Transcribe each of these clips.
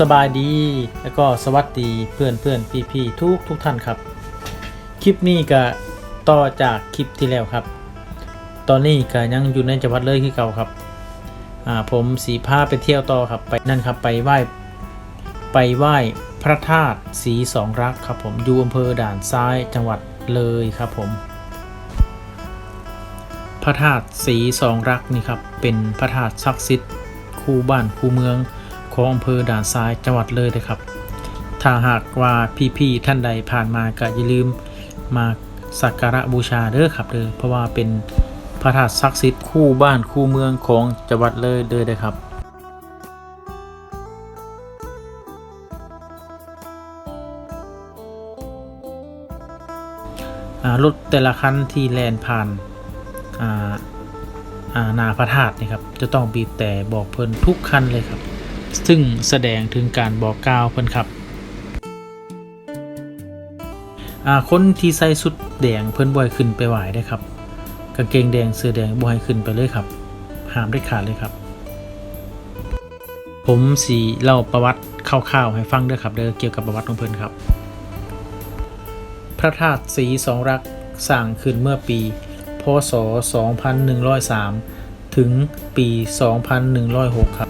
สบายดีแล้วก็สวัสดีเพื่อนเพื่อนพี่พี่ทุกทุกท่านครับ คลิปนี้ก็ต่อจากคลิปที่แล้วครับ ตอนนี้ก็ยังอยู่ในจังหวัดเลยคือเก่าครับอ่าผมสีผ้าไปเที่ยวต่อครับไปนั่นครับไปไหว้ไปไหว้พระธาตุสีสองรักครับผมอยู่อำเภอด่านซ้ายจังหวัดเลยครับผม พระธาตุสีสองรักนี่ครับเป็นพระธาตุศักดิ์สิทธิ์คู่บ้านคู่เมือง ของอำเภอด่านซ้ายจังหวัดเลยนะครับ ถ้าหากว่าพี่ๆท่านใดผ่านมาก็อย่าลืมมาสักการะบูชาเด้อครับเด้อเพราะว่าเป็นพระธาตุศักดิ์สิทธิ์คู่บ้านคู่เมืองของจังหวัดเลยเด้อเด้อครับรถแต่ละคันที่แลนผ่านานาพระธาตุนี่ครับจะต้องบีบแต่บอกเพิ่นทุกคันเลยครับ ซึ่งแสดงถึงการบอกกล่าวเพิ่นครับคนที่ใส่สุดแดงเพิ่นบ่อยขึ้นไปไหวได้ครับกางเกงแดงเสื้อแดงบ่ให้ขึ้นไปเลยครับห้ามได้ขาดเลยครับ ผมสีเล่าประวัติคร่าวๆให้ฟังด้อครับเด้อเกี่ยวกับประวัติของเพิ่นครับ พระธาตุสีสองรักสร้างขึ้นเมื่อปี พศ 2103 ถึงปี 2106 ครับ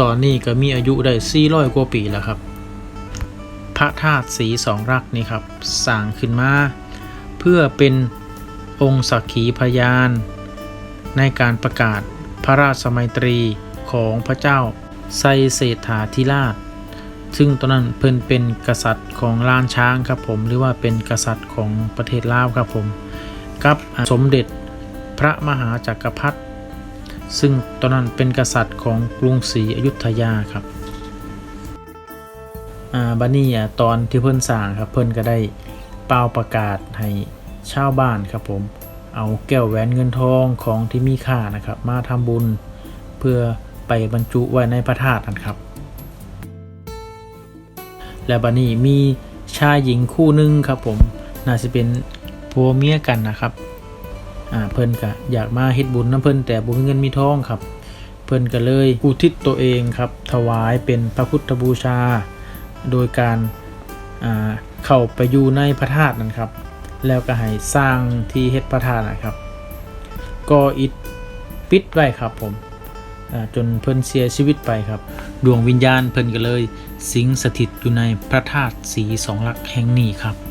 ตอนนี้ก็มีอายุได้400กว่าปีแล้วครับ พระธาตุสีสองรักนี่ครับสร้างขึ้นมา เพื่อเป็นองค์สักขีพยาน ในการประกาศพระราชมัยตรีของพระเจ้าไซเศรษฐาธิราช ซึ่งตอนนั้นเพิ่นเป็นกษัตริย์ของล้านช้างครับผม หรือว่าเป็นกษัตริย์ของประเทศลาวครับผม กับสมเด็จพระมหาจักรพรรดิ ซึ่งตอนนั้นเป็นกษัตริย์ของกรุงศรีอยุธยาครับอ่าบันนี้อะตอนที่เพิ่นสร้างครับเพิ่นก็ได้เป่าประกาศให้ชาวบ้านครับผม เอาแก้วแหวนเงินทองของที่มีค่านะครับ มาทำบุญเพื่อไปบรรจุไว้ในพระธาตุนั่นครับ และบัดนี้มีชายหญิงคู่หนึ่งครับผมน่าจะเป็นผัวเมียกันนะครับ อ่าเพิ่นก็อยากมาเฮ็ดบุญน้ำเพิ่นแต่บ่มีเงินมีทองครับ เพิ่นก็เลยอุทิศตัวเองครับ ถวายเป็นพระพุทธบูชา โดยการอ่าเข้าไปอยู่ในพระธาตุนั่นครับ แล้วก็ให้สร้างที่เฮ็ดพระธาตุนะครับ ก็อิฐปิดไว้ครับผมจนเพิ่นเสียชีวิตไปครับ ดวงวิญญาณเพิ่นก็เลย สิงสถิตอยู่ในพระธาตุสีสองลักแห่งนี้ครับ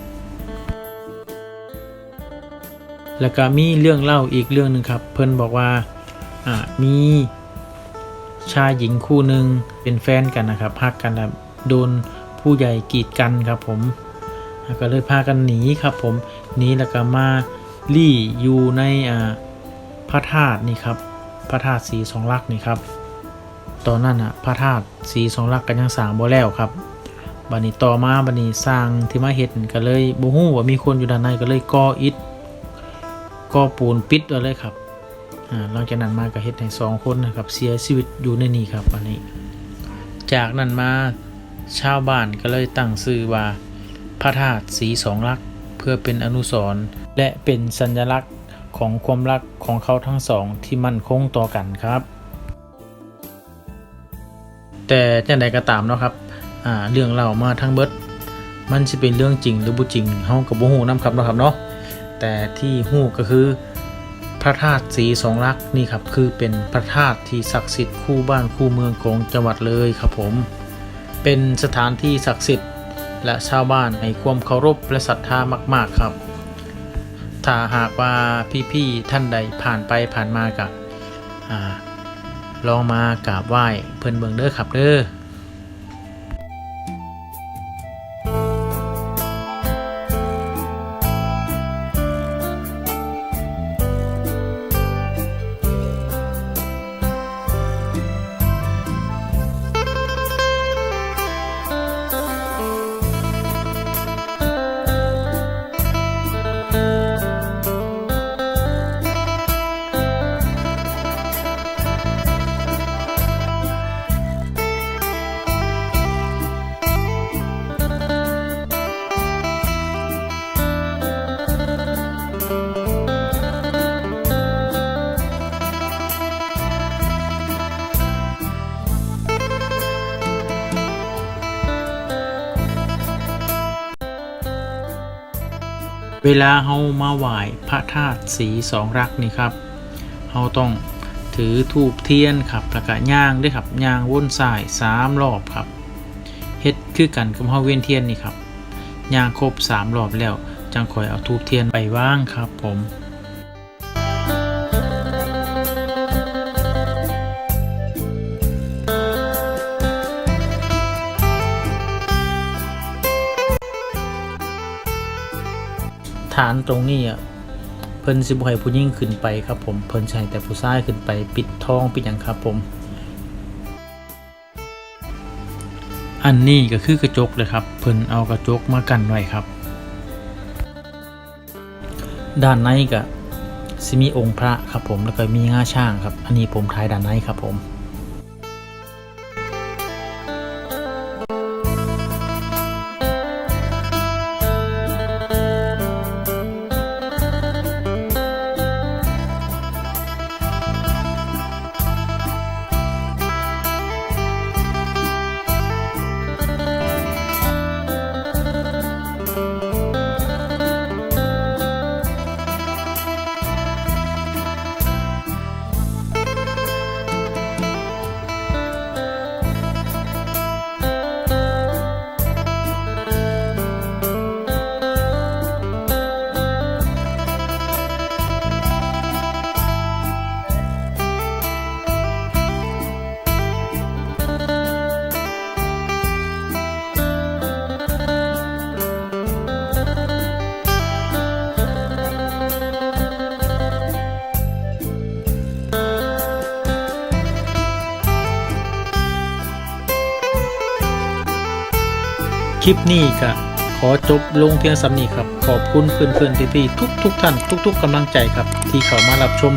แล้วก็มีเรื่องเล่าอีกเรื่องหนึ่งครับ เพิ่นบอกว่าอ่ามีชายหญิงคู่หนึ่งเป็นแฟนกันนะครับฮักกันแล้วโดนผู้ใหญ่กีดกันครับผมก็เลยพากันหนีครับผมหนีแล้วก็มาลี่อยู่ในอ่าพระธาตุนี่ครับพระธาตุสีสองลักษณ์นี่ครับตอนนั้นอะพระธาตุสีสองลักษณ์กันยังสร้างบ่แล้วครับบัดนี้ต่อมาบัดนี้สร้างที่มาเฮ็ดก็เลยบ่ฮู้ว่ามีคนอยู่ด้านในก็เลยก่ออิฐ ก่อปูนปิดไว้เลยครับอ่าหลังจากนั้นมาก็เฮ็ดให้สองคนนะครับ เสียชีวิตอยู่ในนี้ครับอันนี้ จากนั้นมาชาวบ้านก็เลยตั้งชื่อว่าพระธาตุสีสองลักษณ์เพื่อเป็นอนุสรณ์และเป็นสัญลักษณ์ของความรักของเขาทั้งสองที่มั่นคงต่อกันครับ แต่จังใดก็ตามเนาะครับอ่าเรื่องเล่ามาทั้งเบิด มันสิเป็นเรื่องจริงหรือบ่จริงเฮาก็บ่ฮู้นํครับเนาะครับเนาะ แต่ที่ฮู้ก็คือ พระธาตุสีสองลักษณ์นี่ครับคือเป็นพระธาตุที่ศักดิ์สิทธิ์คู่บ้านคู่เมืองของจังหวัดเลยครับผม เป็นสถานที่ศักดิ์สิทธิ์และชาวบ้านให้ความเคารพและศรัทธามาก ๆครับ ถ้าหากว่าพี่ๆท่านใดผ่านไปผ่านมากับลองมากราบไหว้เพิ่นเบิงเด้อครับเด้อ เวลาเฮามาไหว้พระธาตุสีสองรักนี่ครับเฮาต้องถือทูบเทียนครับแล้วก็ย่างด้วยครับย่างวนสายสามรอบครับเฮ็ดคือกันกับเฮาเวียนเทียนนี่ครับย่างครบสามรอบแล้วจังคอยเอาทูบเทียนไปว่างครับผมานตรงนี้อะเพิ่นสิบ่ให้ผู้หญิงขึ้นไปครับผมเพิ่นใช้แต่ผู้ชายขึ้นไปปิดทองปิดหยังครับผม อันนี้ก็คือกระจกเลยครับ เพิ่นเอากระจกมากันไว้ครับ ด้านในก็สิมีองค์พระครับผมแล้วก็มีง่าช่างครับ อันนี้ผมท้ายด้านในครับผม คลิปนี้ก็ขอจบลงเพียงสำนีครับ ขอบคุณเพื่อนๆที่ทุกๆท่าน ทุก ๆกำลังใจครับ ที่เข้ามารับชม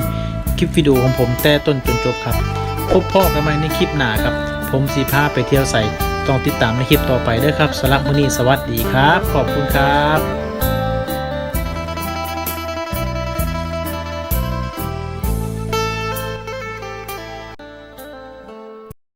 คลิปวิดีโอของผมแต่ต้นจนจบครับ พบพ่อกันใหม่ในคลิปหน้าครับ ผมสีพาไปเที่ยวใส่ต้องติดตามในคลิปต่อไปด้วยครับสำหรับมื้อนี้สวัสดีครับ ขอบคุณครับ